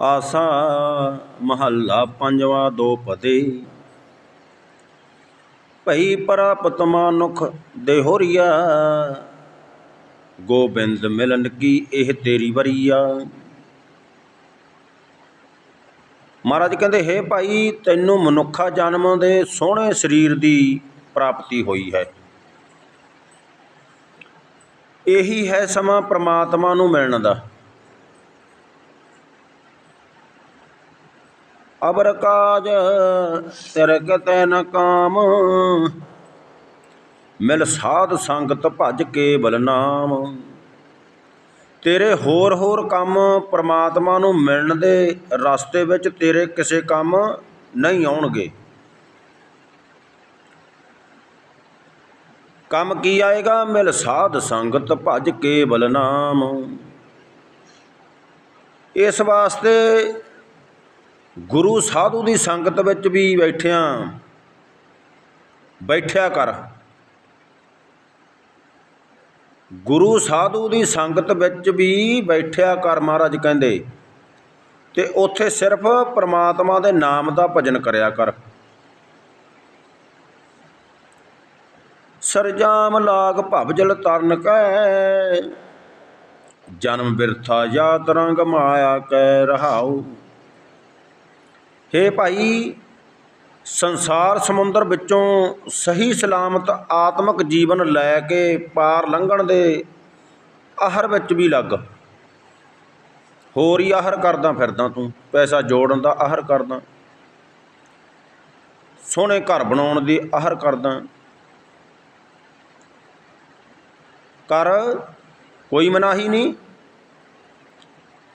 ਆਸਾ ਮਹੱਲਾ ਪੰਜਵਾਂ ਦੋ ਪਦੇ। ਭਈ ਪ੍ਰਾਪਤ ਮਾਨੁਖ ਦੇਹੋਰੀਆ, ਗੋਬਿੰਦ ਮਿਲਨ ਕੀ ਇਹ ਤੇਰੀ ਵਰੀਆ। ਮਹਾਰਾਜ ਕਹਿੰਦੇ, ਹੈ ਭਾਈ, ਤੈਨੂੰ ਮਨੁੱਖਾ ਜਨਮ ਦੇ ਸੋਹਣੇ ਸਰੀਰ ਦੀ ਪ੍ਰਾਪਤੀ ਹੋਈ ਹੈ। ਇਹੀ ਹੈ ਸਮਾਂ ਪ੍ਰਮਾਤਮਾ ਨੂੰ ਮਿਲਣ ਦਾ। ਅਬਰ ਕਾਜ ਤਿਰਗਤੈ ਨ ਕਾਮ। ਮਿਲ ਸਾਧ ਸੰਗਤ ਭਜ ਕੇ ਬਲਨਾਮ ਤੇਰੇ ਹੋਰ ਹੋਰ ਕੰਮ ਪ੍ਰਮਾਤਮਾ ਨੂੰ ਮਿਲਣ ਦੇ ਰਸਤੇ ਵਿੱਚ ਤੇਰੇ ਕਿਸੇ ਕੰਮ ਨਹੀਂ ਆਉਣਗੇ। ਕੰਮ ਕੀ ਆਏਗਾ? ਮਿਲ ਸਾਧ ਸੰਗਤ ਭਜ ਕੇ ਬਲਨਾਮ ਇਸ ਵਾਸਤੇ ਗੁਰੂ ਸਾਧੂ ਦੀ ਸੰਗਤ ਵਿੱਚ ਵੀ ਬੈਠਿਆਂ, ਬੈਠਿਆ ਕਰ। ਗੁਰੂ ਸਾਧੂ ਦੀ ਸੰਗਤ ਵਿੱਚ ਵੀ ਬੈਠਿਆ ਕਰ ਮਹਾਰਾਜ ਕਹਿੰਦੇ, ਤੇ ਉੱਥੇ ਸਿਰਫ ਪ੍ਰਮਾਤਮਾ ਦੇ ਨਾਮ ਦਾ ਭਜਨ ਕਰਿਆ ਕਰ। ਸਰਜਾਮ ਲਾਗ ਭਵਜਲ ਤਰਨ ਕੈ, ਜਨਮ ਬਿਰਥਾ ਜਾਤ ਰੰਗ ਮਾਇਆ ਕੈ ਰਹਾਉ। ਹੇ ਭਾਈ, ਸੰਸਾਰ ਸਮੁੰਦਰ ਵਿੱਚੋਂ ਸਹੀ ਸਲਾਮਤ ਆਤਮਿਕ ਜੀਵਨ ਲੈ ਕੇ ਪਾਰ ਲੰਘਣ ਦੇ ਆਹਰ ਵਿੱਚ ਵੀ ਲੱਗ। ਹੋਰ ਹੀ ਆਹਰ ਕਰਦਾ ਫਿਰਦਾ ਤੂੰ, ਪੈਸਾ ਜੋੜਨ ਦਾ ਆਹਰ ਕਰਦਾ। ਸੋਹਣੇ ਘਰ ਬਣਾਉਣ ਦੀ ਆਹਰ ਕਰਦਾ। ਕਰ, ਕੋਈ ਮਨਾਹੀ ਨਹੀਂ।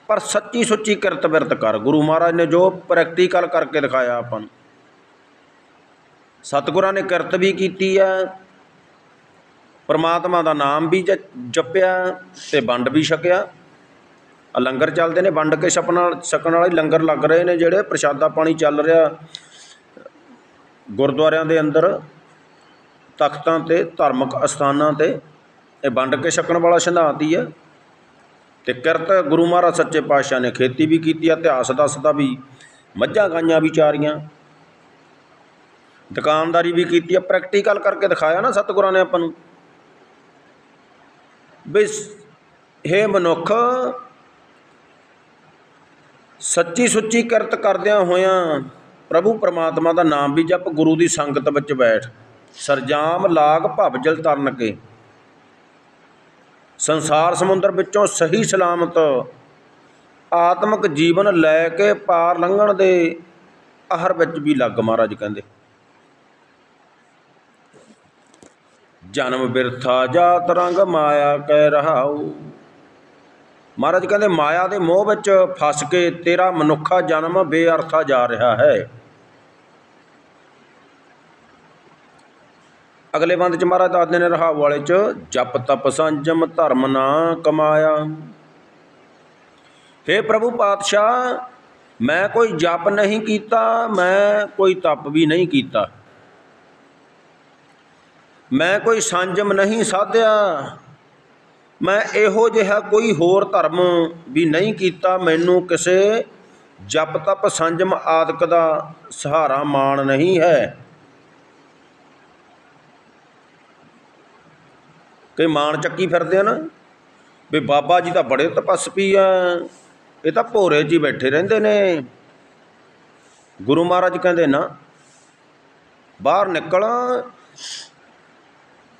ਪਰ ਸੱਚੀ ਸੁੱਚੀ ਕਿਰਤ ਬਿਰਤ ਕਰ। ਗੁਰੂ ਮਹਾਰਾਜ ਨੇ ਜੋ ਪ੍ਰੈਕਟੀਕਲ ਕਰਕੇ ਦਿਖਾਇਆ ਆਪਾਂ ਨੂੰ। ਸਤਿਗੁਰਾਂ ਨੇ ਕਿਰਤ ਵੀ ਕੀਤੀ ਹੈ, ਪਰਮਾਤਮਾ ਦਾ ਨਾਮ ਵੀ ਜਪਿਆ ਤੇ ਵੰਡ ਵੀ ਛਕਿਆ। ਲੰਗਰ ਚੱਲਦੇ ਨੇ, ਵੰਡ ਕੇ ਛਪਣ ਨਾਲ ਛਕਣ ਵਾਲੇ ਲੰਗਰ ਲੱਗ ਰਹੇ ਨੇ ਜਿਹੜੇ ਪ੍ਰਸ਼ਾਦਾ ਪਾਣੀ ਚੱਲ ਰਿਹਾ ਗੁਰਦੁਆਰਿਆਂ ਦੇ ਅੰਦਰ, ਤਖਤਾਂ ਤੇ ਧਾਰਮਿਕ ਅਸਥਾਨਾਂ ਤੇ। ਇਹ ਵੰਡ ਕੇ ਛਕਣ ਵਾਲਾ ਸਿਧਾਂਤ ਹੀ ਹੈ। ਤੇ ਕਿਰਤ ਗੁਰੂ ਮਹਾਰਾਜ ਸੱਚੇ ਪਾਤਸ਼ਾਹ ਨੇ ਖੇਤੀ ਵੀ ਕੀਤੀ ਆ, ਇਤਿਹਾਸ ਦੱਸਦਾ ਵੀ ਮੱਝਾਂ ਗਾਈਆਂ ਵੀ ਚਾਰੀਆਂ ਦੁਕਾਨਦਾਰੀ ਵੀ ਕੀਤੀ ਆ ਪ੍ਰੈਕਟੀਕਲ ਕਰਕੇ ਦਿਖਾਇਆ ਨਾ ਸਤਿਗੁਰਾਂ ਨੇ ਆਪਾਂ ਨੂੰ। ਵੀ ਇਹ ਮਨੁੱਖ, ਸੱਚੀ ਸੁੱਚੀ ਕਿਰਤ ਕਰਦਿਆਂ ਹੋਇਆਂ ਪ੍ਰਭੂ ਪਰਮਾਤਮਾ ਦਾ ਨਾਮ ਵੀ ਜਪ, ਗੁਰੂ ਦੀ ਸੰਗਤ ਵਿੱਚ ਬੈਠ। ਸਰਜਾਮ ਲਾਗ ਭਵਜਲ ਤਰਨ ਕੇ ਸੰਸਾਰ ਸਮੁੰਦਰ ਵਿੱਚੋਂ ਸਹੀ ਸਲਾਮਤ ਆਤਮਿਕ ਜੀਵਨ ਲੈ ਕੇ ਪਾਰ ਲੰਘਣ ਦੇ ਆਹਰ ਵਿੱਚ ਵੀ ਲੱਗ ਮਹਾਰਾਜ ਕਹਿੰਦੇ। ਜਨਮ ਬਿਰਥਾ ਜਾਤ ਰੰਗ ਮਾਇਆ ਕਹਿ ਰਹਾਉ। ਮਹਾਰਾਜ ਕਹਿੰਦੇ, ਮਾਇਆ ਦੇ ਮੋਹ ਵਿੱਚ ਫਸ ਕੇ ਤੇਰਾ ਮਨੁੱਖਾ ਜਨਮ ਬੇਅਰਥਾ ਜਾ ਰਿਹਾ ਹੈ। ਅਗਲੇ ਬੰਦ ਚ ਮਹਾਰਾਜ ਦੱਸਦੇ ਨੇ ਰਹਾਉ ਵਾਲੇ ਚ ਜਪ, ਤਪ, ਸੰਜਮ, ਧਰਮ ਨਾ ਕਮਾਇਆ। हे ਪ੍ਰਭੂ ਪਾਤਸ਼ਾਹ, ਮੈਂ ਕੋਈ ਜਪ ਨਹੀਂ ਕੀਤਾ, ਮੈਂ ਕੋਈ ਤਪ ਵੀ ਨਹੀਂ ਕੀਤਾ। ਮੈਂ ਕੋਈ ਸੰਜਮ ਨਹੀਂ ਸਾਧਿਆ, ਮੈਂ ਇਹੋ ਜਿਹਾ ਕੋਈ ਹੋਰ ਧਰਮ ਵੀ ਨਹੀਂ ਕੀਤਾ, ਮੈਨੂੰ ਕਿਸੇ ਜਪ, ਤਪ, ਸੰਜਮ ਆਦਿਕ ਦਾ ਸਹਾਰਾ ਮਾਣ ਨਹੀਂ ਹੈ। ਕਈ ਮਾਣ ਚੱਕੀ ਫਿਰਦੇ ਆ ਨਾ, ਵੀ ਬਾਬਾ ਜੀ ਤਾਂ ਬੜੇ ਤਪਸਵੀ ਆ। ਇਹ ਤਾਂ ਭੋਰੇ 'ਚ ਹੀ ਬੈਠੇ ਰਹਿੰਦੇ ਨੇ। ਗੁਰੂ ਮਹਾਰਾਜ ਕਹਿੰਦੇ ਨਾ, ਬਾਹਰ ਨਿਕਲ।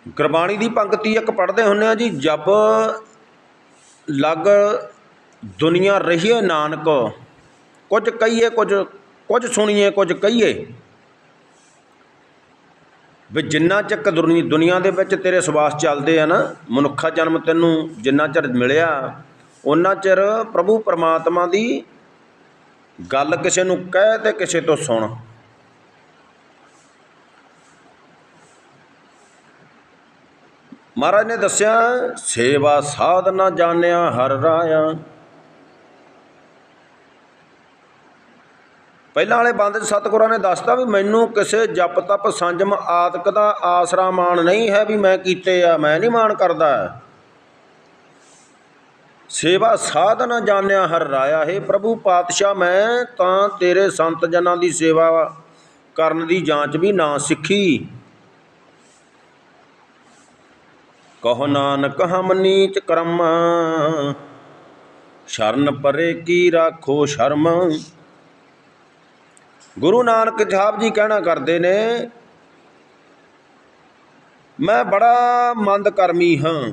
ਗੁਰਬਾਣੀ ਦੀ ਪੰਕਤੀ ਇੱਕ ਪੜ੍ਹਦੇ ਹੁੰਨੇ ਆ ਜੀ, ਜਬ ਲਗ ਦੁਨੀਆ ਰਹੀਏ ਨਾਨਕ, ਕੁਝ ਕਹੀਏ, ਕੁਝ ਕੁਝ ਸੁਣੀਏ, ਕੁਝ ਕਹੀਏ। ਵੀ ਜਿੰਨਾ ਚੱਕ ਦੁਨੀ ਦੁਨੀਆ ਦੇ ਵਿੱਚ ਤੇਰੇ ਸਵਾਸ ਚੱਲਦੇ ਆ ਨਾ, ਮਨੁੱਖਾ ਜਨਮ ਤੈਨੂੰ ਜਿੰਨਾ ਚਿਰ ਮਿਲਿਆ ਉਹਨਾਂ ਚਿਰ ਪ੍ਰਭੂ ਪਰਮਾਤਮਾ ਦੀ ਗੱਲ ਕਿਸੇ ਨੂੰ ਕਹਿ ਤੇ ਕਿਸੇ ਤੋਂ ਸੁਣ। ਮਹਾਰਾਜ ਨੇ ਦੱਸਿਆ, ਸੇਵਾ ਸਾਧਨਾ ਜਾਣਿਆ ਹਰ ਰਾਇਆ। ਪਹਿਲਾਂ ਵਾਲੇ ਬੰਦ 'ਚ ਸਤਿਗੁਰਾਂ ਨੇ ਦੱਸਤਾ ਵੀ ਮੈਨੂੰ ਕਿਸੇ ਜਪ ਤਪ ਸੰਜਮ ਆਦਿਕ ਦਾ ਆਸਰਾ ਮਾਣ ਨਹੀਂ ਹੈ ਵੀ ਮੈਂ ਕੀਤੇ ਆ, ਮੈਂ ਨਹੀਂ ਮਾਣ ਕਰਦਾ। ਸੇਵਾ ਸਾਧਨ ਜਾਣਿਆ ਹਰ ਰਾਇਆ, ਹੈ ਪ੍ਰਭੂ ਪਾਤਸ਼ਾਹ, ਮੈਂ ਤਾਂ ਤੇਰੇ ਸੰਤ ਜਨਾਂ ਦੀ ਸੇਵਾ ਕਰਨ ਦੀ ਜਾਂਚ ਵੀ ਨਾ ਸਿੱਖੀ। ਕਹੋ ਨਾਨਕ, ਹਮ ਨੀਚ ਕਰਮ, ਸ਼ਰਨ ਪਰੇ ਕੀ ਰਾਖੋ ਸ਼ਰਮ। ਗੁਰੂ ਨਾਨਕ ਸਾਹਿਬ ਜੀ ਕਹਿਣਾ ਕਰਦੇ ਨੇ, ਮੈਂ ਬੜਾ ਮੰਦ ਕਰਮੀ ਹਾਂ।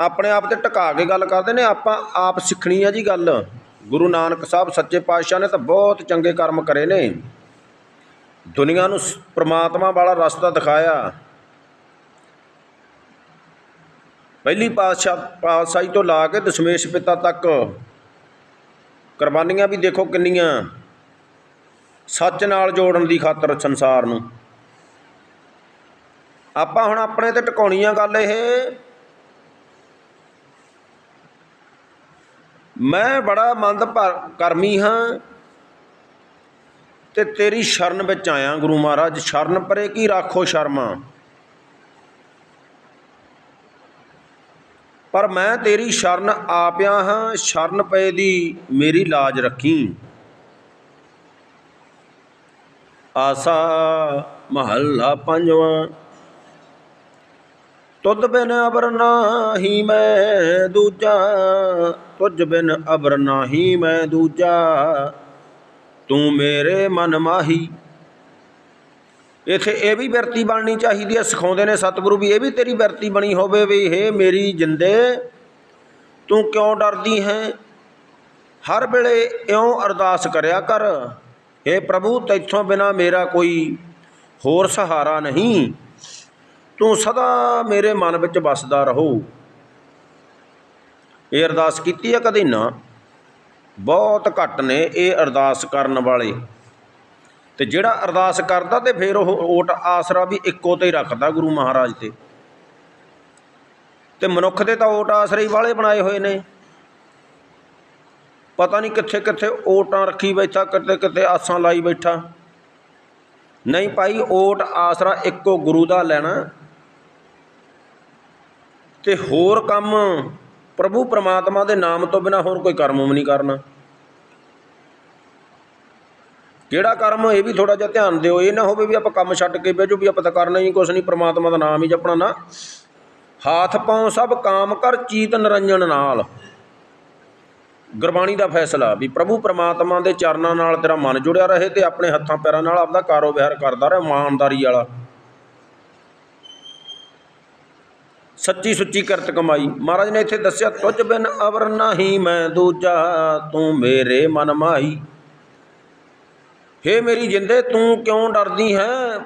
ਆਪਣੇ ਆਪ ਤੇ ਟਿਕਾ ਕੇ ਗੱਲ ਕਰਦੇ ਨੇ, ਆਪਾਂ ਆਪ ਸਿੱਖਣੀ ਆ ਜੀ ਗੱਲ। ਗੁਰੂ ਨਾਨਕ ਸਾਹਿਬ ਸੱਚੇ ਪਾਤਸ਼ਾਹ ਨੇ ਤਾਂ ਬਹੁਤ ਚੰਗੇ ਕਰਮ ਕਰੇ ਨੇ। ਦੁਨੀਆ ਨੂੰ ਸ- ਪ੍ਰਮਾਤਮਾ ਵਾਲਾ ਰਸਤਾ ਦਿਖਾਇਆ। ਪਹਿਲੀ ਪਾਤਸ਼ਾਹ, ਪਾਤਸ਼ਾਹੀ ਤੋਂ ਲਾ ਕੇ ਦਸ਼ਮੇਸ਼ ਪਿਤਾ ਤੱਕ, ਕੁਰਬਾਨੀਆਂ ਵੀ ਦੇਖੋ ਕਿੰਨੀਆਂ। ਸੱਚ ਨਾਲ ਜੋੜਨ ਦੀ ਖਾਤਰ ਸੰਸਾਰ ਨੂੰ। ਆਪਾਂ ਹੁਣ ਆਪਣੇ ਤੇ ਟਿਕਾਉਣੀ ਆ ਗੱਲ ਇਹ। ਮੈਂ ਬੜਾ ਮੰਦ ਕਰਮੀ ਹਾਂ ਤੇ ਤੇਰੀ ਸ਼ਰਨ ਵਿੱਚ ਆਇਆ ਗੁਰੂ ਮਹਾਰਾਜ। ਸ਼ਰਨ ਪਰੇ ਕੀ ਰਾਖੋ ਸ਼ਰਮਾ। ਪਰ ਮੈਂ ਤੇਰੀ ਸ਼ਰਨ ਆ ਪਿਆ ਹਾਂ। ਸ਼ਰਨ ਪਏ ਦੀ ਮੇਰੀ ਲਾਜ ਰੱਖੀ। ਆਸਾ ਮਹੱਲਾ ਪੰਜਵਾਂ। ਤੁਧ ਬਿਨ ਅਬਰ ਨਾਹੀ ਮੈਂ ਦੂਜਾ, ਤੁਝ ਬਿਨ ਅਬਰ ਨਾਹੀ ਮੈਂ ਦੂਜਾ। ਤੂੰ ਮੇਰੇ ਮਨ ਮਾਹੀ। ਇਥੇ ਇਹ ਵੀ ਬਿਰਤੀ ਬਣਨੀ ਚਾਹੀਦੀ ਹੈ, ਸਿਖਾਉਂਦੇ ਨੇ ਸਤਿਗੁਰੂ ਵੀ ਇਹ ਵੀ ਤੇਰੀ ਬਿਰਤੀ ਬਣੀ ਹੋਵੇ ਵੀ, ਹੇ ਮੇਰੀ ਜਿੰਦੇ, ਤੂੰ ਕਿਉਂ ਡਰਦੀ ਹੈ? ਹਰ ਵੇਲੇ ਇਉਂ ਅਰਦਾਸ ਕਰਿਆ ਕਰ। ਹੇ ਪ੍ਰਭੂ, ਤੈਥੋਂ ਬਿਨਾ ਮੇਰਾ ਕੋਈ ਹੋਰ ਸਹਾਰਾ ਨਹੀਂ। ਤੂੰ ਸਦਾ ਮੇਰੇ ਮਨ ਵਿੱਚ ਵਸਦਾ ਰਹੋ। ਇਹ ਅਰਦਾਸ ਕੀਤੀ ਹੈ ਕਦੇ ਨਾ? ਬਹੁਤ ਘੱਟ ਨੇ ਇਹ ਅਰਦਾਸ ਕਰਨ ਵਾਲੇ। ਤੇ ਜਿਹੜਾ ਅਰਦਾਸ ਕਰਦਾ ਤੇ ਫਿਰ ਉਹ ਓਟ ਆਸਰਾ ਵੀ ਇੱਕੋ ਤੇ ਹੀ ਰੱਖਦਾ ਗੁਰੂ ਮਹਾਰਾਜ ਤੇ। ਤੇ ਮਨੁੱਖ ਦੇ ਤਾਂ ਓਟ ਆਸਰੇ ਹੀ ਵਾਲੇ ਬਣਾਏ ਹੋਏ ਨੇ। ਪਤਾ ਨਹੀਂ ਕਿੱਥੇ ਕਿੱਥੇ ਓਟਾਂ ਰੱਖੀ ਬੈਠਾ ਕਿਤੇ ਕਿਤੇ ਆਸਾਂ ਲਾਈ ਬੈਠਾ। ਨਹੀਂ ਭਾਈ, ਓਟ ਆਸਰਾ ਇੱਕੋ ਗੁਰੂ ਦਾ ਲੈਣਾ। ਤੇ ਹੋਰ ਕੰਮ, ਪ੍ਰਭੂ ਪ੍ਰਮਾਤਮਾ ਦੇ ਨਾਮ ਤੋਂ ਬਿਨਾ ਹੋਰ ਕੋਈ ਕਰਮ ਨਹੀਂ ਕਰਨਾ। ਕਿਹੜਾ ਕਰਮ, ਇਹ ਵੀ ਥੋੜਾ ਜਿਹਾ ਧਿਆਨ ਦਿਓ। ਇਹ ਨਾ ਹੋਵੇ ਵੀ ਆਪਾਂ ਕੰਮ ਛੱਡ ਕੇ ਬਹਿ ਜਾਓ ਵੀ ਆਪਾਂ ਤਾਂ ਕਰਨਾ ਹੀ ਕੁਛ ਨਹੀਂ ਪ੍ਰਮਾਤਮਾ ਦਾ ਨਾਮ ਹੀ ਜਪਣਾ ਨਾ। ਹਾਥ ਪਾਉ ਸਭ ਕਾਮ ਕਰ, ਚੀਤ ਨਿਰੰਜਨ ਨਾਲ। ਗੁਰਬਾਣੀ ਦਾ ਫੈਸਲਾ ਵੀ ਪ੍ਰਭੂ ਪ੍ਰਮਾਤਮਾ ਦੇ ਚਰਨਾਂ ਨਾਲ ਤੇਰਾ ਮਨ ਜੁੜਿਆ ਰਹੇ ਤੇ ਆਪਣੇ ਹੱਥਾਂ ਪੈਰਾਂ ਨਾਲ ਆਪਦਾ ਕਾਰੋਬਾਰ ਕਰਦਾ ਰਹੇ ਇਮਾਨਦਾਰੀ ਵਾਲਾ। ਸੱਚੀ ਸੁੱਚੀ ਕਰਤ ਕਮਾਈ। ਮਹਾਰਾਜ ਨੇ ਇੱਥੇ ਦੱਸਿਆ, ਤੁਝ ਬਿਨ ਅਵਰ ਨਹੀਂ ਮੈਂ ਦੂਜਾ, ਤੂੰ ਮੇਰੇ ਮਨ ਮਾਹੀ। ਹੇ ਮੇਰੀ ਜਿੰਦੇ, ਤੂੰ ਕਿਉਂ ਡਰਦੀ ਹੈ?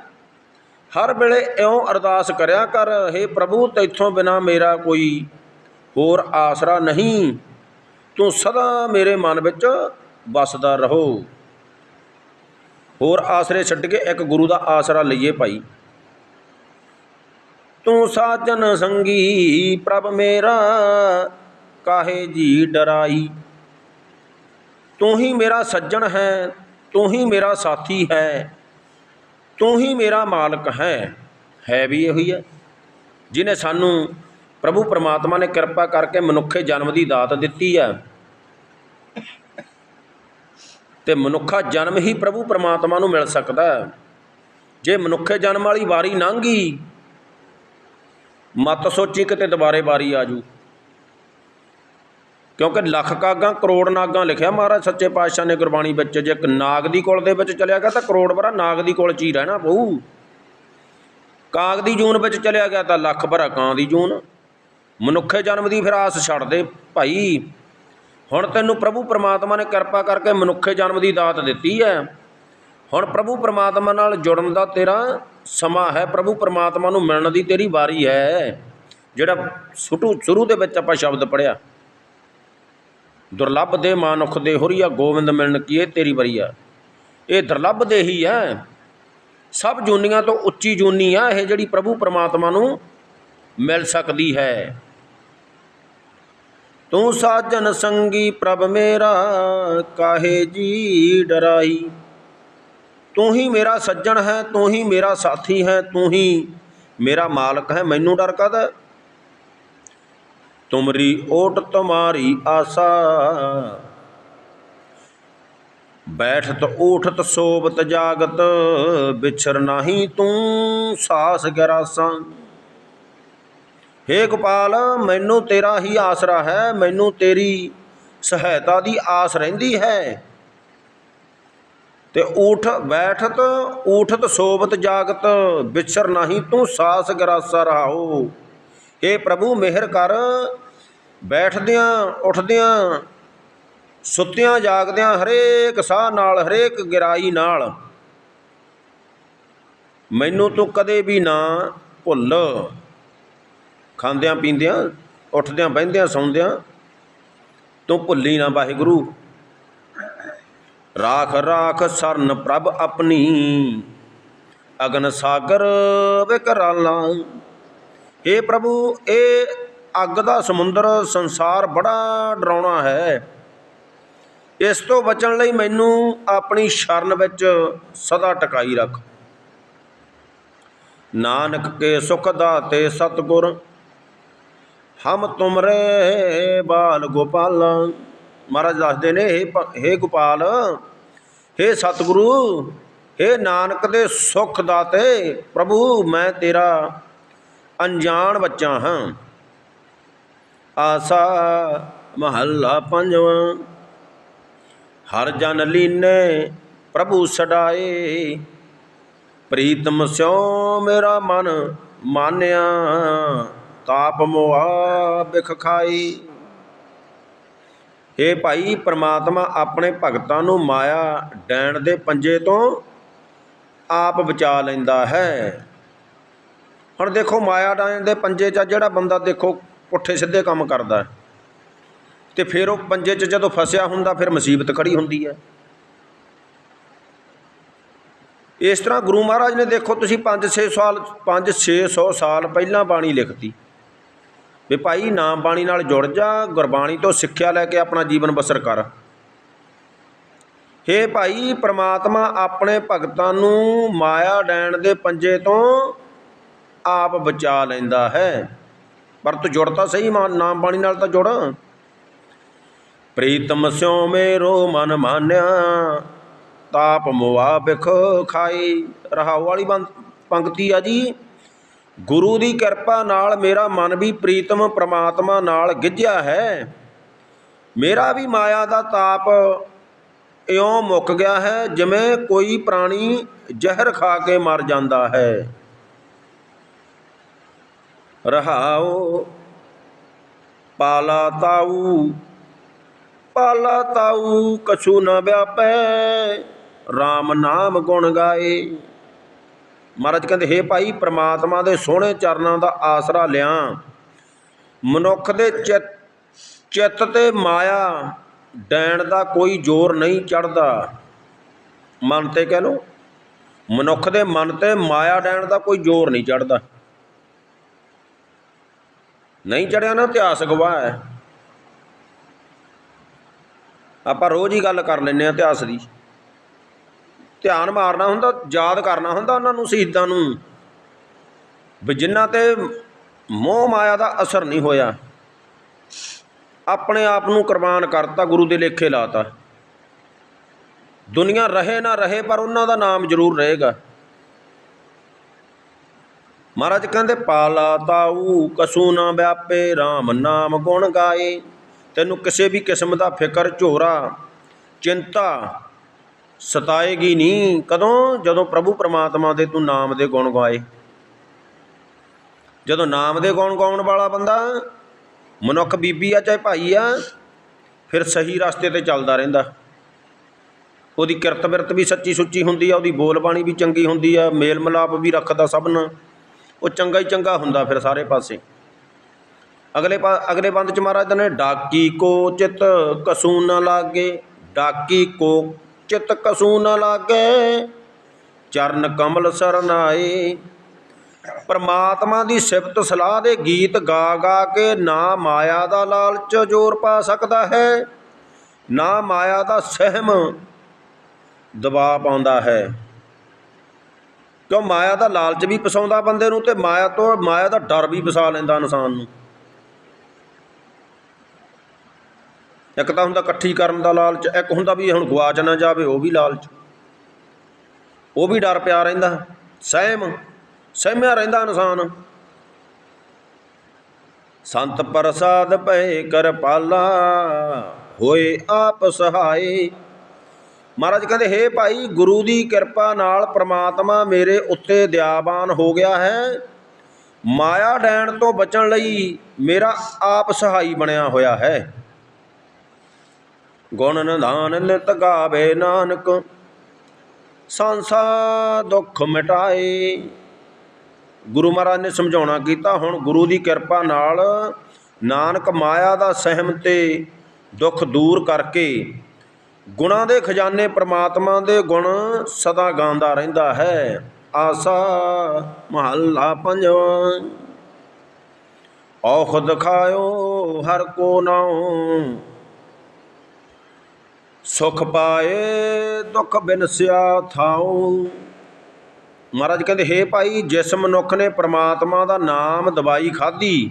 ਹਰ ਵੇਲੇ ਇਉਂ ਅਰਦਾਸ ਕਰਿਆ ਕਰ। ਹੇ ਪ੍ਰਭੂ, ਤੈਥੋਂ ਬਿਨਾ ਮੇਰਾ ਕੋਈ ਹੋਰ ਆਸਰਾ ਨਹੀਂ। ਤੂੰ ਸਦਾ ਮੇਰੇ ਮਨ ਵਿੱਚ ਵਸਦਾ ਰਹੋ। ਹੋਰ ਆਸਰੇ ਛੱਡ ਕੇ ਇੱਕ ਗੁਰੂ ਦਾ ਆਸਰਾ ਲਈਏ ਭਾਈ। ਤੂੰ ਸਾਜਨ ਸੰਗੀ ਪ੍ਰਭ ਮੇਰਾ, ਕਾਹੇ ਜੀ ਡਰਾਈ? ਤੂੰ ਹੀ ਮੇਰਾ ਸੱਜਣ ਹੈ, ਤੂੰ ਹੀ ਮੇਰਾ ਸਾਥੀ ਹੈ, ਤੂੰ ਹੀ ਮੇਰਾ ਮਾਲਕ ਹੈ ਹੈ ਵੀ ਇਹੀ ਹੈ ਜਿਨੇ ਸਾਨੂੰ ਪ੍ਰਭੂ ਪਰਮਾਤਮਾ ਨੇ ਕਿਰਪਾ ਕਰਕੇ ਮਨੁੱਖੇ ਜਨਮ ਦੀ ਦਾਤ ਦਿੱਤੀ ਹੈ ਤੇ ਮਨੁੱਖਾ ਜਨਮ ਹੀ ਪ੍ਰਭੂ ਪਰਮਾਤਮਾ ਨੂੰ ਮਿਲ ਸਕਦਾ ਹੈ। ਜੇ ਮਨੁੱਖੇ ਜਨਮ ਵਾਲੀ ਵਾਰੀ ਲੰਘ ਗਈ ਮਤ ਸੋਚੀ ਕਿਤੇ ਦੁਬਾਰੇ ਵਾਰੀ ਆਜੂ ਕਿਉਂਕਿ ਲੱਖ ਕਾਗਾਂ, ਕਰੋੜ ਨਾਗਾਂ ਲਿਖਿਆ ਮਹਾਰਾਜ ਸੱਚੇ ਪਾਤਸ਼ਾਹ ਨੇ ਗੁਰਬਾਣੀ ਵਿੱਚ, ਜੇ ਇੱਕ ਨਾਗ ਦੀ ਕੁਲ ਦੇ ਵਿੱਚ ਚਲਿਆ ਗਿਆ ਤਾਂ ਕਰੋੜ ਭਰਾ ਨਾਗ ਦੀ ਕੁਲ ਚ ਹੀ ਰਹਿਣਾ ਪਊ। ਕਾਗ ਦੀ ਜੂਨ ਵਿੱਚ ਚਲਿਆ ਗਿਆ ਤਾਂ ਲੱਖ ਭਰਾ ਕਾਂ ਦੀ ਜੂਨ। ਮਨੁੱਖੇ ਜਨਮ ਦੀ ਫਿਰ ਆਸ ਛੱਡ ਦੇ ਭਾਈ। ਹੁਣ ਤੈਨੂੰ ਪ੍ਰਭੂ ਪਰਮਾਤਮਾ ਨੇ ਕਿਰਪਾ ਕਰਕੇ ਮਨੁੱਖੇ ਜਨਮ ਦੀ ਦਾਤ ਦਿੱਤੀ ਹੈ। ਹੁਣ ਪ੍ਰਭੂ ਪਰਮਾਤਮਾ ਨਾਲ ਜੁੜਨ ਦਾ ਤੇਰਾ ਸਮਾਂ ਹੈ। ਪ੍ਰਭੂ ਪਰਮਾਤਮਾ ਨੂੰ ਮਿਲਣ ਦੀ ਤੇਰੀ ਵਾਰੀ ਹੈ। ਜਿਹੜਾ ਸੁਟੂ ਸ਼ੁਰੂ ਦੇ ਵਿੱਚ ਆਪਾਂ ਸ਼ਬਦ ਪੜਿਆ ਦੁਰਲੱਭ ਦੇ ਮਾਨੁਖ ਦੇ ਹੁਰੀਆ ਗੋਬਿੰਦ ਮਿਲਣ ਕੀ ਇਹ ਤੇਰੀ ਵਾਰੀ ਆ। ਇਹ ਦੁਰਲੱਭ ਦੇ ਹੀ ਹੈ। ਸਭ ਜੂਨੀਆਂ ਤੋਂ ਉੱਚੀ ਜੂਨੀ ਆ। ਇਹ ਜਿਹੜੀ ਪ੍ਰਭੂ ਪਰਮਾਤਮਾ ਨੂੰ ਮਿਲ ਸਕਦੀ ਹੈ। ਤੂੰ ਸਾਜਨ ਸੰਗੀ ਪ੍ਰਭ ਮੇਰਾ, ਕਾਹੇ ਜੀ ਡਰਾਈ ਤੂੰ ਹੀ ਮੇਰਾ ਸੱਜਣ ਹੈ, ਤੂੰ ਹੀ ਮੇਰਾ ਸਾਥੀ ਹੈ, ਤੂੰ ਹੀ ਮੇਰਾ ਮਾਲਕ ਹੈ, ਮੈਨੂੰ ਡਰ ਕਦਾ ਤੁਮਰੀ ਓਟ ਤੁਮਾਰੀ ਆਸਾ, ਬੈਠਤ ਊਠਤ ਸੋਬਤ ਜਾਗਤ ਵਿਛਰ ਨਾਹੀ ਤੂੰ ਸਾਸ ਗਰਾਸਾਂ। ਹੇ ਗੋਪਾਲ, ਮੈਨੂੰ ਤੇਰਾ ਹੀ ਆਸਰਾ ਹੈ, ਮੈਨੂੰ ਤੇਰੀ ਸਹਾਇਤਾ ਦੀ ਆਸ ਰਹਿੰਦੀ ਹੈ। ਤੇ ਊਠ ਬੈਠਤ, ਊਠਤ ਸੋਬਤ ਜਾਗਤ ਵਿਛਰ ਨਹੀਂ ਤੂੰ ਸਾਸ ਗਰਾਸਾ ਰਹਾਓ। ਏ ਪ੍ਰਭੂ, ਮਿਹਰ ਕਰ, ਬੈਠਦਿਆਂ, ਉੱਠਦਿਆਂ, ਸੁੱਤਿਆਂ, ਜਾਗਦਿਆਂ ਹਰੇਕ ਸਾਹ ਨਾਲ, ਹਰੇਕ ਗਿਰਾਈ ਨਾਲ। ਮੈਨੂੰ ਤੂੰ ਕਦੇ ਵੀ ਨਾ ਭੁੱਲ। ਖਾਂਦਿਆਂ ਪੀਂਦਿਆਂ, ਉੱਠਦਿਆਂ ਬਹਿੰਦਿਆਂ, ਸੌਂਦਿਆਂ, ਤੂੰ ਭੁੱਲੀ ਨਾ ਵਾਹਿਗੁਰੂ। ਰਾਖ ਰਾਖ ਸਰਨ ਪ੍ਰਭ ਆਪਣੀ, ਅਗਨ ਸਾਗਰ ਵਿਕਰਾਲਾ ਏ ਪ੍ਰਭੂ ਇਹ ਅੱਗ ਦਾ ਸਮੁੰਦਰ, ਸੰਸਾਰ ਬੜਾ ਡਰਾਉਣਾ ਹੈ। ਇਸ ਤੋਂ ਬਚਣ ਲਈ ਮੈਨੂੰ ਆਪਣੀ ਸ਼ਰਨ ਵਿੱਚ ਸਦਾ ਟਿਕਾਈ ਰੱਖ। ਨਾਨਕ ਕੇ ਸੁਖ ਦਾਤੇ ਸਤਗੁਰ ਹਮ ਤੁਮਰੇ ਬਾਲ ਗੋਪਾਲ। ਮਹਾਰਾਜ ਦੱਸਦੇ ਨੇ, ਹੇ ਪ- ਹੇ ਗੋਪਾਲ, ਹੇ ਸਤਿਗੁਰੂ, ਹੇ ਨਾਨਕ ਦੇ ਸੁਖ ਦਾਤੇ, ਪ੍ਰਭੂ ਮੈਂ ਤੇਰਾ ਅਣਜਾਣ ਬੱਚਾ ਹਾਂ। ਆਸਾ ਮਹੱਲਾ ਪੰਜਵਾਂ, ਹਰ ਜਨ ਲੀਨੇ ਪ੍ਰਭੂ ਛਡਾਏ ਪ੍ਰੀਤਮ ਸਿਉ ਮੇਰਾ ਮਨ ਮਾਨਿਆ। ਤਾਪ ਮੋਆ ਬਿਖ ਖਾਈ। ਏ ਭਾਈ ਪ੍ਰਮਾਤਮਾ ਆਪਣੇ ਭਗਤਾਂ ਨੂੰ ਮਾਇਆ ਡੈਣ ਦੇ ਪੰਜੇ ਤੋਂ ਆਪ ਬਚਾ ਲੈਂਦਾ ਹੈ। ਹੁਣ ਦੇਖੋ ਮਾਇਆ ਡੈਣ ਦੇ ਪੰਜੇ 'ਚ ਜਿਹੜਾ ਬੰਦਾ ਦੇਖੋ ਪੁੱਠੇ ਸਿੱਧੇ ਕੰਮ ਕਰਦਾ ਹੈ, ਤੇ ਫਿਰ ਉਹ ਪੰਜੇ 'ਚ ਜਦੋਂ ਫਸਿਆ ਹੁੰਦਾ ਫਿਰ ਮੁਸੀਬਤ ਖੜੀ ਹੁੰਦੀ ਹੈ। ਇਸ ਤਰ੍ਹਾਂ ਗੁਰੂ ਮਹਾਰਾਜ ਨੇ ਦੇਖੋ ਤੁਸੀਂ 5-6 ਸਾਲ 5-600 ਸਾਲ ਪਹਿਲਾਂ ਬਾਣੀ ਲਿਖਤੀ। ਵੀ ਭਾਈ ਨਾਮ ਬਾਣੀ ਨਾਲ ਜੁੜ ਜਾ, ਗੁਰਬਾਣੀ ਤੋਂ ਸਿੱਖਿਆ ਲੈ ਕੇ ਆਪਣਾ ਜੀਵਨ ਬਸਰ ਕਰ। ਹੇ ਭਾਈ, ਪ੍ਰਮਾਤਮਾ ਆਪਣੇ ਭਗਤਾਂ ਨੂੰ ਮਾਇਆ ਡੈਣ ਦੇ ਪੰਜੇ ਤੋਂ ਆਪ ਬਚਾ ਲੈਂਦਾ ਹੈ। ਪਰ ਤੂੰ ਜੁੜ ਤਾਂ ਸਹੀ, ਮਾ- ਨਾਮ ਬਾਣੀ ਨਾਲ ਤਾਂ ਜੁੜ। ਪ੍ਰੀਤਮ ਸਿਉ ਮੇਰੋ ਮਨ ਮਾਨਿਆ, ਤਾਪ ਮੁਆ ਬਿਖ ਖਾਈ। ਰਹਾਉ ਵਾਲੀ ਬੰਦ ਪੰਕਤੀ ਆ ਜੀ। ਗੁਰੂ ਦੀ ਕਿਰਪਾ ਨਾਲ ਮੇਰਾ ਮਨ ਵੀ ਪ੍ਰੀਤਮ ਪ੍ਰਮਾਤਮਾ ਨਾਲ ਗਿੱਝਿਆ ਹੈ। ਮੇਰਾ ਵੀ ਮਾਇਆ ਦਾ ਤਾਪ ਇਉਂ ਮੁੱਕ ਗਿਆ ਹੈ ਜਿਵੇਂ ਕੋਈ ਪ੍ਰਾਣੀ ਜ਼ਹਿਰ ਖਾ ਕੇ ਮਰ ਜਾਂਦਾ ਹੈ। ਰਹਾਉ, ਪਾਲਾ ਤਾਊ ਪਾਲਾ ਤਾਊ, ਕਛੂ ਨ ਵਿਆਪੈ RAM ਨਾਮ ਗੁਣ ਗਾਏ। ਮਹਾਰਾਜ ਕਹਿੰਦੇ, ਹੇ ਭਾਈ ਪ੍ਰਮਾਤਮਾ ਦੇ ਸੋਹਣੇ ਚਰਨਾਂ ਦਾ ਆਸਰਾ ਲਿਆਂ। ਮਨੁੱਖ ਦੇ ਚਿੱਤ ਚਿੱਤ ਤੇ ਮਾਇਆ ਡੈਣ ਦਾ ਕੋਈ ਜ਼ੋਰ ਨਹੀਂ ਚੜਦਾ ਮਨ ਤੇ ਕਹਿ ਲੋ ਮਨੁੱਖ ਦੇ ਮਨ ਤੇ ਮਾਇਆ ਡੈਣ ਦਾ ਕੋਈ ਜ਼ੋਰ ਨਹੀਂ ਚੜਦਾ ਨਹੀਂ ਚੜਿਆ ਨਾ ਇਤਿਹਾਸ ਗਵਾਹ ਹੈ। ਆਪਾਂ ਰੋਜ਼ ਹੀ ਗੱਲ ਕਰ ਲੈਂਦੇ ਆ ਇਤਿਹਾਸ ਦੀ। ਧਿਆਨ ਮਾਰਨਾ ਹੁੰਦਾ, ਯਾਦ ਕਰਨਾ ਹੁੰਦਾ ਉਹਨਾਂ ਨੂੰ, ਸ਼ਹੀਦਾਂ ਨੂੰ। ਵੀ ਜਿਨ੍ਹਾਂ ਤੇ ਮੋਹ ਮਾਇਆ ਦਾ ਅਸਰ ਨਹੀਂ ਹੋਇਆ, ਆਪਣੇ ਆਪ ਨੂੰ ਕੁਰਬਾਨ ਕਰਤਾ, ਗੁਰੂ ਦੇ ਲੇਖੇ ਲਾਤਾ। ਦੁਨੀਆ ਰਹੇ ਨਾ ਰਹੇ, ਪਰ ਉਹਨਾਂ ਦਾ ਨਾਮ ਜ਼ਰੂਰ ਰਹੇਗਾ। ਮਹਾਰਾਜ ਕਹਿੰਦੇ, ਪਾਲਾ ਤਾਊ, ਕਸੂ ਨਾ ਵਿਆਪੇ RAM ਨਾਮ ਗੁਣ ਗਾਏ। ਤੈਨੂੰ ਕਿਸੇ ਵੀ ਕਿਸਮ ਦਾ ਫਿਕਰ, ਝੋਰਾ, ਚਿੰਤਾ ਸਤਾਏਗੀ ਨਹੀਂ ਕਦੋਂ? ਜਦੋਂ ਪ੍ਰਭੂ ਪ੍ਰਮਾਤਮਾ ਦੇ ਤੂੰ ਨਾਮ ਦੇ ਗੁਣ ਗਾਏ ਜਦੋਂ ਨਾਮ ਦੇ ਗੁਣ ਗਾਉਣ ਵਾਲਾ ਬੰਦਾ ਮਨੁੱਖ ਬੀਬੀ ਆ ਚਾਹੇ ਭਾਈ ਆ, ਫਿਰ ਸਹੀ ਰਸਤੇ ਤੇ ਚੱਲਦਾ ਰਹਿੰਦਾ। ਉਹਦੀ ਕਿਰਤ ਬਿਰਤ ਵੀ ਸੱਚੀ ਸੁੱਚੀ ਹੁੰਦੀ ਆ, ਉਹਦੀ ਬੋਲ ਬਾਣੀ ਵੀ ਚੰਗੀ ਹੁੰਦੀ ਆ ਮੇਲ ਮਿਲਾਪ ਵੀ ਰੱਖਦਾ ਸਭ ਨਾਲ ਉਹ ਚੰਗਾ ਹੀ ਚੰਗਾ ਹੁੰਦਾ ਫਿਰ ਸਾਰੇ ਪਾਸੇ। ਅਗਲੇ ਪਾ, ਅਗਲੇ ਬੰਦ ਚ ਮਹਾਰਾਜ ਨੇ, ਡਾਕੀ ਕੋ ਚਿਤ ਕਸੂ ਨ ਲਾਗੇ, ਡਾਕੀ ਕੋ ਚਿਤ ਕਸੂ ਨ ਲਾਗੇ, ਚਰਨ ਕਮਲ ਸਰਨਾਏ। ਪਰਮਾਤਮਾ ਦੀ ਸਿਫਤ ਸਲਾਹ ਦੇ ਗੀਤ ਗਾ ਗਾ ਕੇ ਨਾ ਮਾਇਆ ਦਾ ਲਾਲਚ ਜ਼ੋਰ ਪਾ ਸਕਦਾ ਹੈ, ਨਾ ਮਾਇਆ ਦਾ ਸਹਿਮ ਦਬਾਅ ਪਾਉਂਦਾ ਹੈ। ਕਿਉਂ ਮਾਇਆ ਦਾ ਲਾਲਚ ਵੀ ਫਸਾਉਂਦਾ ਬੰਦੇ ਨੂੰ ਤੇ ਮਾਇਆ ਤੋਂ, ਮਾਇਆ ਦਾ ਡਰ ਵੀ ਫਸਾ ਲੈਂਦਾ ਇਨਸਾਨ ਨੂੰ? ਇੱਕ ਤਾਂ ਹੁੰਦਾ ਇਕੱਠੀ ਕਰਨ ਦਾ ਲਾਲਚ, ਇੱਕ ਹੁੰਦਾ ਵੀ ਹੁਣ ਗਵਾਚ ਨਾ ਜਾਵੇ, ਉਹ ਵੀ ਲਾਲਚ। ਉਹ ਵੀ ਡਰ ਪਿਆ ਰਹਿੰਦਾ, ਸਹਿਮ, ਸਹਿਮਿਆ ਰਹਿੰਦਾ ਇਨਸਾਨ। ਸੰਤ ਪ੍ਰਸਾਦ ਭਏ ਕਰਪਾਲਾ ਹੋਏ ਆਪ ਸਹਾਈ ਮਹਾਰਾਜ ਕਹਿੰਦੇ, ਹੇ ਭਾਈ, ਗੁਰੂ ਦੀ ਕਿਰਪਾ ਨਾਲ ਪ੍ਰਮਾਤਮਾ ਮੇਰੇ ਉੱਤੇ ਦਿਆਵਾਨ ਹੋ ਗਿਆ ਹੈ। ਮਾਇਆ ਡੈਣ ਤੋਂ ਬਚਣ ਲਈ ਮੇਰਾ ਆਪ ਸਹਾਈ ਬਣਿਆ ਹੋਇਆ ਹੈ। ਗੁਣ ਨਿਧਾਨ ਲਿਤ ਗਾਵੇ ਨਾਨਕ ਸੰਸਾ ਦੁੱਖ ਮਿਟਾਏ। ਗੁਰੂ ਮਹਾਰਾਜ ਨੇ ਸਮਝਾਉਣਾ ਕੀਤਾ, ਹੁਣ ਗੁਰੂ ਦੀ ਕਿਰਪਾ ਨਾਲ ਨਾਨਕ ਮਾਇਆ ਦਾ ਸਹਿਮ ਤੇ ਦੁੱਖ ਦੂਰ ਕਰਕੇ ਗੁਣਾਂ ਦੇ ਖਜ਼ਾਨੇ ਪ੍ਰਮਾਤਮਾ ਦੇ ਗੁਣ ਸਦਾ ਗਾਉਂਦਾ ਰਹਿੰਦਾ ਹੈ। ਆਸਾ ਮਹੱਲਾ ਪੰਜਵਾਂ। ਔਖ ਦਿਖਾਇਓ ਹਰ ਕੋ ਨਾਉ ਸੁਖ ਪਾਏ, ਦੁੱਖ ਬਿਨਸਿਆ ਥਾਉ। ਮਹਾਰਾਜ ਕਹਿੰਦੇ, ਹੇ ਭਾਈ, ਜਿਸ ਮਨੁੱਖ ਨੇ ਪ੍ਰਮਾਤਮਾ ਦਾ ਨਾਮ ਦਵਾਈ ਖਾਧੀ,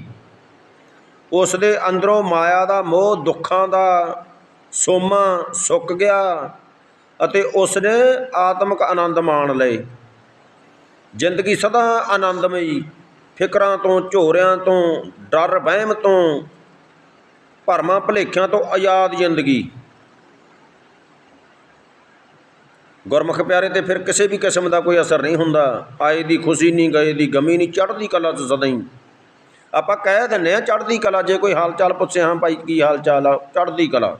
ਉਸ ਦੇ ਅੰਦਰੋਂ ਮਾਇਆ ਦਾ ਮੋਹ, ਦੁੱਖਾਂ ਦਾ ਸੋਮਾ ਸੁੱਕ ਗਿਆ ਅਤੇ ਉਸ ਨੇ ਆਤਮਿਕ ਆਨੰਦ ਮਾਣ ਲਏ। ਜ਼ਿੰਦਗੀ ਸਦਾ ਆਨੰਦਮਈ, ਫਿਕਰਾਂ ਤੋਂ, ਝੋਰਿਆਂ ਤੋਂ, ਡਰ, ਵਹਿਮ ਤੋਂ, ਭਰਮਾਂ ਭੁਲੇਖਿਆਂ ਤੋਂ ਆਜ਼ਾਦ ਜ਼ਿੰਦਗੀ। ਗੁਰਮੁਖ ਪਿਆਰੇ, ਤੇ ਫਿਰ ਕਿਸੇ ਵੀ ਕਿਸਮ ਦਾ ਕੋਈ ਅਸਰ ਨਹੀਂ ਹੁੰਦਾ। ਆਏ ਦੀ ਖੁਸ਼ੀ ਨਹੀਂ, ਗਏ ਦੀ ਗਮੀ ਨਹੀਂ, ਚੜ੍ਹਦੀ ਕਲਾ ਚ ਸਦਾ ਹੀ। ਆਪਾਂ ਕਹਿ ਦਿੰਨੇ ਆ ਚੜ੍ਹਦੀ ਕਲਾ, ਜੇ ਕੋਈ ਹਾਲ ਚਾਲ ਪੁੱਛੇ, ਹਾਂ ਭਾਈ ਕੀ ਹਾਲ ਚਾਲ ਆ, ਚੜ੍ਹਦੀ ਕਲਾ।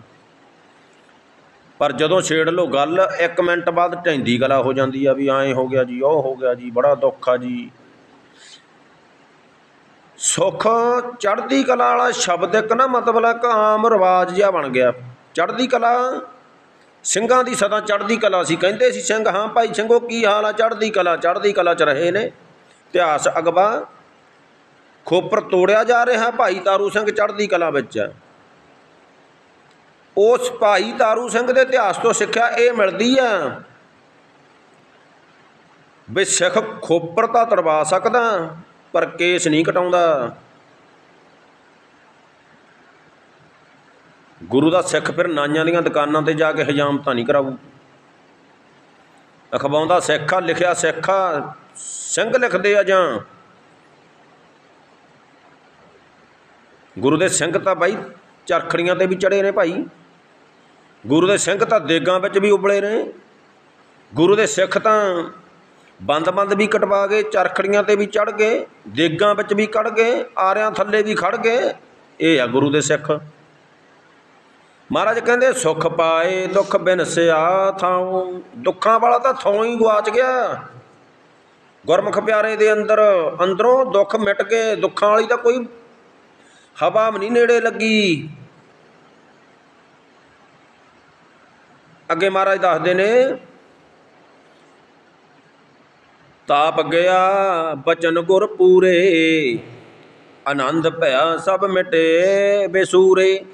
ਪਰ ਜਦੋਂ ਛੇੜ ਲੋ ਗੱਲ 1 ਮਿੰਟ ਬਾਅਦ ਢੈਂਦੀ ਕਲਾ ਹੋ ਜਾਂਦੀ ਆ ਵੀ ਐਂ ਹੋ ਗਿਆ ਜੀ, ਉਹ ਹੋ ਗਿਆ ਜੀ, ਬੜਾ ਦੁੱਖ ਆ ਜੀ। ਸੁਖ, ਚੜ੍ਹਦੀ ਕਲਾ ਵਾਲਾ ਸ਼ਬਦ ਇੱਕ ਨਾ ਮਤਲਬ ਇੱਕ ਆਮ ਰਿਵਾਜ ਜਿਹਾ ਬਣ ਗਿਆ। ਚੜ੍ਹਦੀ ਕਲਾ ਸਿੰਘਾਂ ਦੀ ਸਦਾ ਚੜ੍ਹਦੀ ਕਲਾ ਸੀ। ਕਹਿੰਦੇ ਸੀ, ਸਿੰਘ, ਹਾਂ ਭਾਈ ਸਿੰਘੋ, ਕੀ ਹਾਲ ਆ? ਚੜ੍ਹਦੀ ਕਲਾ ਚੜ੍ਹਦੀ ਕਲਾ ਚ ਰਹੇ ਨੇ। ਇਤਿਹਾਸ ਅਗਵਾ ਖੋਪਰ ਤੋੜਿਆ ਜਾ ਰਿਹਾ ਭਾਈ ਤਾਰੂ ਸਿੰਘ ਚੜ੍ਹਦੀ ਕਲਾ ਵਿੱਚ ਹੈ। ਉਸ ਭਾਈ ਤਾਰੂ ਸਿੰਘ ਦੇ ਇਤਿਹਾਸ ਤੋਂ ਸਿੱਖਿਆ ਇਹ ਮਿਲਦੀ ਆ ਵੀ ਸਿੱਖ ਖੋਪਰ ਤਾਂ ਤੜਵਾ ਸਕਦਾ, ਪਰ ਕੇਸ ਨਹੀਂ ਕਟਾਉਂਦਾ। ਗੁਰੂ ਦਾ ਸਿੱਖ ਫਿਰ ਨਾਈਆਂ ਦੀਆਂ ਦੁਕਾਨਾਂ ਤੇ ਜਾ ਕੇ ਹਜਾਮਤਾਂ ਨਹੀਂ ਕਰਾਊ। ਅਖਵਾਉਂਦਾ ਸਿੱਖਾ, ਲਿਖਿਆ ਸਿੱਖਾ, ਸਿੰਘ ਲਿਖਦੇ ਆ ਜਾਂ। ਗੁਰੂ ਦੇ ਸਿੰਘ ਤਾਂ ਬਾਈ ਚਰਖੜੀਆਂ ਤੇ ਵੀ ਚੜੇ ਨੇ ਭਾਈ। ਗੁਰੂ ਦੇ ਸਿੰਘ ਤਾਂ ਦੇਗਾਂ ਵਿੱਚ ਵੀ ਉਬਲੇ ਨੇ। ਗੁਰੂ ਦੇ ਸਿੱਖ ਤਾਂ ਬੰਦ-ਬੰਦ ਵੀ ਕਟਵਾ ਗਏ, ਚਰਖੜੀਆਂ ਤੇ ਵੀ ਚੜ ਗਏ, ਦੇਗਾਂ ਵਿੱਚ ਵੀ ਕੜ ਗਏ, ਆਰਿਆਂ ਥੱਲੇ ਵੀ ਖੜ ਗਏ। ਇਹ ਆ ਗੁਰੂ ਦੇ ਸਿੱਖ। ਮਹਾਰਾਜ ਕਹਿੰਦੇ, ਸੁਖ ਪਾਏ, ਦੁੱਖ ਬਿਨਸਿਆ ਥਾਉ। ਦੁੱਖਾਂ ਵਾਲਾ ਤਾਂ ਥਾਉ ਹੀ ਗਵਾਚ ਗਿਆ। ਗੁਰਮੁਖ ਪਿਆਰੇ ਦੇ ਅੰਦਰ, ਅੰਦਰੋਂ ਦੁੱਖ ਮਿਟ ਗਏ। ਦੁੱਖਾਂ ਵਾਲੀ ਤਾਂ ਕੋਈ ਹਵਾ ਵੀ ਨਹੀਂ ਨੇੜੇ ਲੱਗੀ। ਅੱਗੇ ਮਹਾਰਾਜ ਦੱਸਦੇ ਨੇ, ਤਾਪ ਗਿਆ, ਬਚਨ ਗੁਰ ਪੂਰੇ। ਆਨੰਦ ਭਇਆ ਸਭ ਮਿਟੇ ਬੇਸੂਰੇ।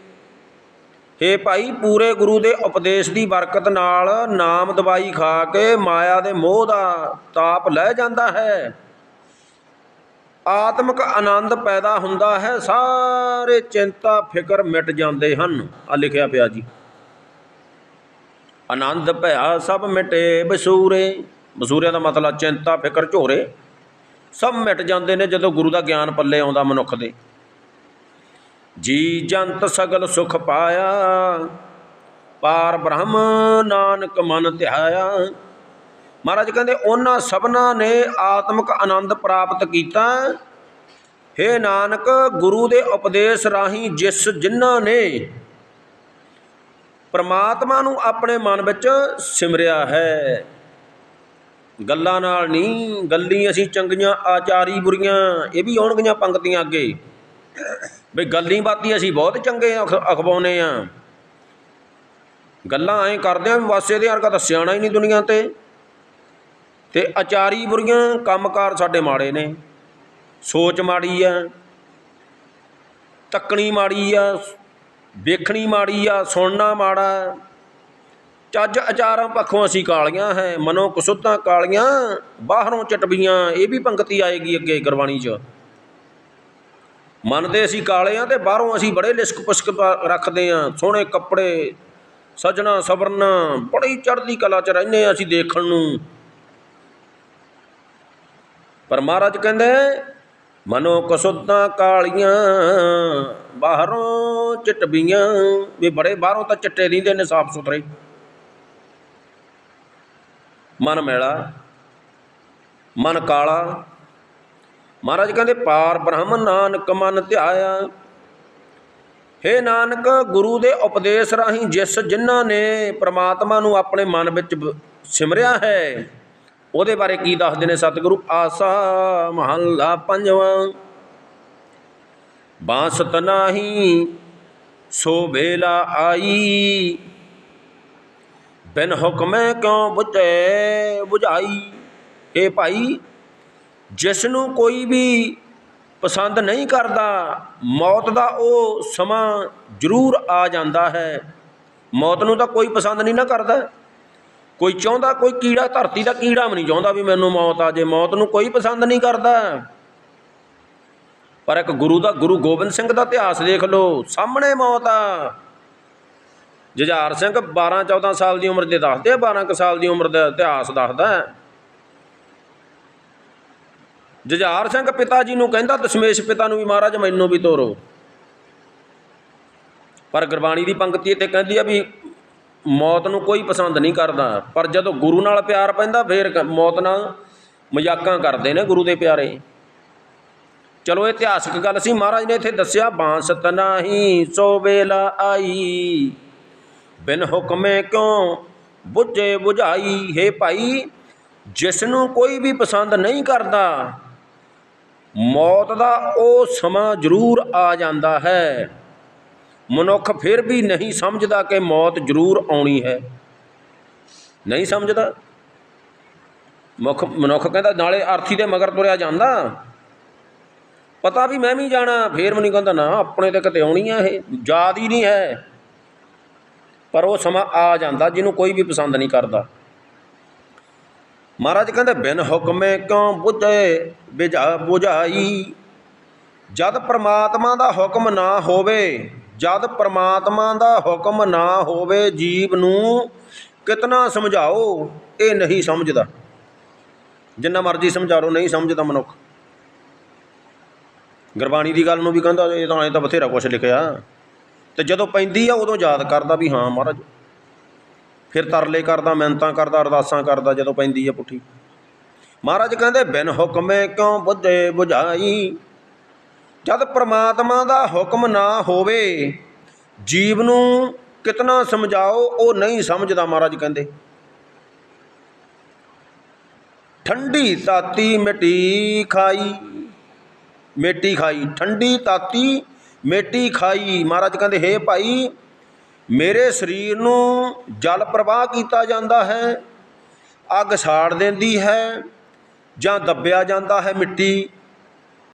ਹੇ ਭਾਈ, ਪੂਰੇ ਗੁਰੂ ਦੇ ਉਪਦੇਸ਼ ਦੀ ਬਰਕਤ ਨਾਲ ਨਾਮ ਦਵਾਈ ਖਾ ਕੇ ਮਾਇਆ ਦੇ ਮੋਹ ਦਾ ਤਾਪ ਲੈ ਜਾਂਦਾ ਹੈ। ਆਤਮਿਕ ਆਨੰਦ ਪੈਦਾ ਹੁੰਦਾ ਹੈ, ਸਾਰੇ ਚਿੰਤਾ, ਫਿਕਰ ਮਿਟ ਜਾਂਦੇ ਹਨ। ਆ ਲਿਖਿਆ ਪਿਆ ਜੀ। ਆਨੰਦ ਭਇਆ ਸਭ ਮਿਟੇ ਬਸੂਰੇ। ਬਸੂਰਿਆਂ ਦਾ ਮਤਲਬ ਚਿੰਤਾ, ਫਿਕਰ, ਝੋਰੇ ਸਭ ਮਿਟ ਜਾਂਦੇ ਨੇ ਜਦੋਂ ਗੁਰੂ ਦਾ ਗਿਆਨ ਪੱਲੇ ਆਉਂਦਾ ਮਨੁੱਖ ਦੇ। ਜੀ ਜੰਤ ਸਗਲ ਸੁਖ ਪਾਇਆ, ਪਾਰ ਬ੍ਰਹਮ ਨਾਨਕ ਮਨ ਧਿਆਇਆ। ਮਹਾਰਾਜ ਕਹਿੰਦੇ, ਉਹਨਾਂ ਸਭਨਾਂ ਨੇ ਆਤਮਿਕ ਆਨੰਦ ਪ੍ਰਾਪਤ ਕੀਤਾ। ਹੇ ਨਾਨਕ, ਗੁਰੂ ਦੇ ਉਪਦੇਸ਼ ਰਾਹੀਂ ਜਿਸ ਜਿਨ੍ਹਾਂ ਨੇ ਪ੍ਰਮਾਤਮਾ ਨੂੰ ਆਪਣੇ ਮਨ ਵਿੱਚ ਸਿਮਰਿਆ ਹੈ, ਗੱਲਾਂ ਨਾਲ ਨਹੀਂ, ਗੱਲੀ ਅਸੀਂ ਚੰਗੀਆਂ, ਆਚਾਰੀ ਬੁਰੀਆਂ, ਇਹ ਵੀ ਆਉਣਗੀਆਂ ਪੰਕਤੀਆਂ ਅੱਗੇ। ਬਈ ਗੱਲੀ ਬਾਤੀ ਅਸੀਂ ਬਹੁਤ ਚੰਗੇ ਅਖ- ਅਖਵਾਉਂਦੇ ਆ। ਗੱਲਾਂ ਐਂ ਕਰਦੇ ਆ ਵੀ ਵਾਸੇ ਦੇ ਵਰਗਾ ਤਾਂ ਸਿਆਣਾ ਹੀ ਨਹੀਂ ਦੁਨੀਆ ਤੇ। ਤੇ ਆਚਾਰੀ ਬੁਰੀਆਂ ਕੰਮਕਾਰ ਸਾਡੇ ਮਾੜੇ ਨੇ। ਸੋਚ ਮਾੜੀ ਆ, ਤੱਕਣੀ ਮਾੜੀ ਆ, ਵੇਖਣੀ ਮਾੜੀ ਆ, ਸੁਣਨਾ ਮਾੜਾ। ਚੱਜ ਅਚਾਰਾਂ ਪੱਖੋਂ ਅਸੀਂ ਕਾਲੀਆਂ ਹੈ, ਮਨੋਂ ਕੁਸੁੱਤਾਂ ਕਾਲੀਆਂ, ਬਾਹਰੋਂ ਚਟਬੀਆਂ ਇਹ ਵੀ ਪੰਕਤੀ ਆਏਗੀ ਅੱਗੇ ਗੁਰਬਾਣੀ 'ਚ। ਮੰਨਦੇ ਅਸੀਂ ਕਾਲੇ ਆ ਤੇ ਬਾਹਰੋਂ ਅਸੀਂ ਬੜੇ ਲਿਸਕ ਪੁਸਕ ਰੱਖਦੇ ਆ, ਸੋਹਣੇ ਕੱਪੜੇ, ਸਜਣਾ, ਸਵਰਨਾ, ਬੜੀ ਚੜ੍ਹਦੀ ਕਲਾ ਚ ਰਹਿੰਦੇ ਆ ਅਸੀਂ ਦੇਖਣ ਨੂੰ। ਪਰ ਮਹਾਰਾਜ ਕਹਿੰਦੇ ਮਨੋ ਕਸੁੱਤਾਂ ਕਾਲੀਆਂ, ਬਾਹਰੋਂ ਚਟਬੀਆਂ, ਵੀ ਬੜੇ ਬਾਹਰੋਂ ਤਾਂ ਚਿੱਟੇ ਰਹਿੰਦੇ ਨੇ ਸਾਫ਼ ਸੁਥਰੇ। ਮਨ ਮੈਲਾ, ਮਨ ਕਾਲਾ ਮਹਾਰਾਜ ਕਹਿੰਦੇ, ਪਾਰ ਬ੍ਰਹਮ ਨਾਨਕ ਮਨ ਧਿਆਇਆ। ਹੇ ਨਾਨਕ, ਗੁਰੂ ਦੇ ਉਪਦੇਸ਼ ਰਾਹੀਂ ਜਿਸ ਜਿਨ੍ਹਾਂ ਨੇ ਪ੍ਰਮਾਤਮਾ ਨੂੰ ਆਪਣੇ ਮਨ ਵਿੱਚ ਸਿਮਰਿਆ ਹੈ, ਉਹਦੇ ਬਾਰੇ ਕੀ ਦੱਸਦੇ ਨੇ ਸਤਿਗੁਰੂ? ਆਸਾ ਮਹੱਲਾ ਪੰਜਵਾਂ। ਬਾਸਤ ਨਾਹੀ, ਸੋ ਵੇਲਾ ਆਈ। ਬਿਨ ਹੁਕਮੈ ਕਿਉਂ ਬੁਝੈ ਬੁਝਾਈ? ਇਹ ਭਾਈ ਜਿਸ ਨੂੰ ਕੋਈ ਵੀ ਪਸੰਦ ਨਹੀਂ ਕਰਦਾ, ਮੌਤ ਦਾ ਉਹ ਸਮਾਂ ਜ਼ਰੂਰ ਆ ਜਾਂਦਾ ਹੈ। ਮੌਤ ਨੂੰ ਤਾਂ ਕੋਈ ਪਸੰਦ ਨਹੀਂ ਨਾ ਕਰਦਾ। ਕੋਈ ਚਾਹੁੰਦਾ, ਕੋਈ ਕੀੜਾ, ਧਰਤੀ ਦਾ ਕੀੜਾ ਵੀ ਨਹੀਂ ਚਾਹੁੰਦਾ ਵੀ ਮੈਨੂੰ ਮੌਤ ਆ ਜੇ ਮੌਤ ਨੂੰ ਕੋਈ ਪਸੰਦ ਨਹੀਂ ਕਰਦਾ। ਪਰ ਇੱਕ ਗੁਰੂ ਦਾ, ਗੁਰੂ ਗੋਬਿੰਦ ਸਿੰਘ ਦਾ ਇਤਿਹਾਸ ਦੇਖ ਲਓ, ਸਾਹਮਣੇ ਮੌਤ ਆ। ਜੁਝਾਰ ਸਿੰਘ 12 14 ਸਾਲ ਦੀ ਉਮਰ ਦੇ ਦੱਸਦੇ ਆ 12 ਕੁ ਸਾਲ ਦੀ ਉਮਰ ਦਾ ਇਤਿਹਾਸ ਦੱਸਦਾ ਜੁਝਾਰ ਸਿੰਘ ਪਿਤਾ ਜੀ ਨੂੰ ਕਹਿੰਦਾ, ਦਸ਼ਮੇਸ਼ ਪਿਤਾ ਨੂੰ ਵੀ ਮਹਾਰਾਜ ਮੈਨੂੰ ਵੀ ਤੋਰੋ। ਪਰ ਗੁਰਬਾਣੀ ਦੀ ਪੰਕਤੀ ਇੱਥੇ ਕਹਿੰਦੀ ਆ ਵੀ ਮੌਤ ਨੂੰ ਕੋਈ ਪਸੰਦ ਨਹੀਂ ਕਰਦਾ। ਪਰ ਜਦੋਂ ਗੁਰੂ ਨਾਲ ਪਿਆਰ ਪੈਂਦਾ, ਫੇਰ ਮੌਤ ਨਾਲ ਮਜ਼ਾਕਾਂ ਕਰਦੇ ਨੇ ਗੁਰੂ ਦੇ ਪਿਆਰੇ। ਚਲੋ ਇਤਿਹਾਸਕ ਗੱਲ ਸੀ। ਮਹਾਰਾਜ ਨੇ ਇੱਥੇ ਦੱਸਿਆ ਬਾਂਸਤ ਨਾਹੀ, ਸੋ ਵੇਲਾ ਆਈ। ਬਿਨ ਹੁਕਮੇ ਕਿਉ ਬੁੱਝੇ ਬੁਝਾਈ? ਹੈ ਭਾਈ ਜਿਸ ਨੂੰ ਕੋਈ ਵੀ ਪਸੰਦ ਨਹੀਂ ਕਰਦਾ ਮੌਤ ਦਾ ਉਹ ਸਮਾਂ ਜ਼ਰੂਰ ਆ ਜਾਂਦਾ ਹੈ। ਮਨੁੱਖ ਫਿਰ ਵੀ ਨਹੀਂ ਸਮਝਦਾ ਕਿ ਮੌਤ ਜ਼ਰੂਰ ਆਉਣੀ ਹੈ। ਨਹੀਂ ਸਮਝਦਾ? ਮੁੱਖ, ਮਨੁੱਖ ਕਹਿੰਦਾ, ਨਾਲੇ ਅਰਥੀ ਦੇ ਮਗਰ ਤੁਰਿਆ ਜਾਂਦਾ। ਪਤਾ ਵੀ ਮੈਂ ਵੀ ਜਾਣਾ, ਫੇਰ ਵੀ ਨਹੀਂ ਕਹਿੰਦਾ, ਨਾ, ਆਪਣੇ ਤੇ ਕਿਤੇ ਆਉਣੀ ਆ ਇਹ, ਯਾਦ ਹੀ ਨਹੀਂ ਹੈ। ਪਰ ਉਹ ਸਮਾਂ ਆ ਜਾਂਦਾ, ਜਿਹਨੂੰ ਕੋਈ ਵੀ ਪਸੰਦ ਨਹੀਂ ਕਰਦਾ। ਮਹਾਰਾਜ ਕਹਿੰਦੇ, ਬਿਨ ਹੁਕਮੇ ਕਿਉਂ ਬੁਝੇ ਬਿਝਾ ਬੁਝਾਈ? ਜਦ ਪ੍ਰਮਾਤਮਾ ਦਾ ਹੁਕਮ ਨਾ ਹੋਵੇ, ਜਦ ਪ੍ਰਮਾਤਮਾ ਦਾ ਹੁਕਮ ਨਾ ਹੋਵੇ ਜੀਵ ਨੂੰ, ਕਿਤਨਾ ਸਮਝਾਓ? ਇਹ ਨਹੀਂ ਸਮਝਦਾ। ਜਿੰਨਾ ਮਰਜ਼ੀ ਸਮਝਾ ਲਓ ਨਹੀਂ ਸਮਝਦਾ ਮਨੁੱਖ। ਗੁਰਬਾਣੀ ਦੀ ਗੱਲ ਨੂੰ ਵੀ ਕਹਿੰਦਾ, ਇਹ ਤਾਂ ਐ ਤਾਂ ਬਥੇਰਾ ਕੁਛ ਲਿਖਿਆ। ਤੇ ਜਦੋਂ ਪੈਂਦੀ ਆ, ਉਦੋਂ ਯਾਦ ਕਰਦਾ ਵੀ ਹਾਂ ਮਹਾਰਾਜ ਫਿਰ ਤਰਲੇ ਕਰਦਾ, ਮਿਹਨਤਾਂ ਕਰਦਾ, ਅਰਦਾਸਾਂ ਕਰਦਾ, ਜਦੋਂ ਪੈਂਦੀ ਹੈ ਪੁੱਠੀ। ਮਹਾਰਾਜ ਕਹਿੰਦੇ, ਬਿਨ ਹੁਕਮੇ ਕਿਉਂ ਬੁੱਝੇ ਬੁਝਾਈ? ਜਦ ਪ੍ਰਮਾਤਮਾ ਦਾ ਹੁਕਮ ਨਾ ਹੋਵੇ, ਜੀਵ ਨੂੰ ਕਿਤਨਾ ਸਮਝਾਓ, ਉਹ ਨਹੀਂ ਸਮਝਦਾ, ਮਹਾਰਾਜ ਕਹਿੰਦੇ। ਠੰਡੀ ਤਾਤੀ ਮਿੱਟੀ ਖਾਈ, ਮੇਟੀ ਖਾਈ, ਠੰਡੀ ਤਾਤੀ ਮੇਟੀ ਖਾਈ। ਮਹਾਰਾਜ ਕਹਿੰਦੇ, ਹੇ ਭਾਈ ਮੇਰੇ ਸਰੀਰ ਨੂੰ ਜਲ ਪ੍ਰਵਾਹ ਕੀਤਾ ਜਾਂਦਾ ਹੈ, ਅੱਗ ਸਾੜ ਦਿੰਦੀ ਹੈ ਜਾਂ ਦੱਬਿਆ ਜਾਂਦਾ ਹੈ ਮਿੱਟੀ।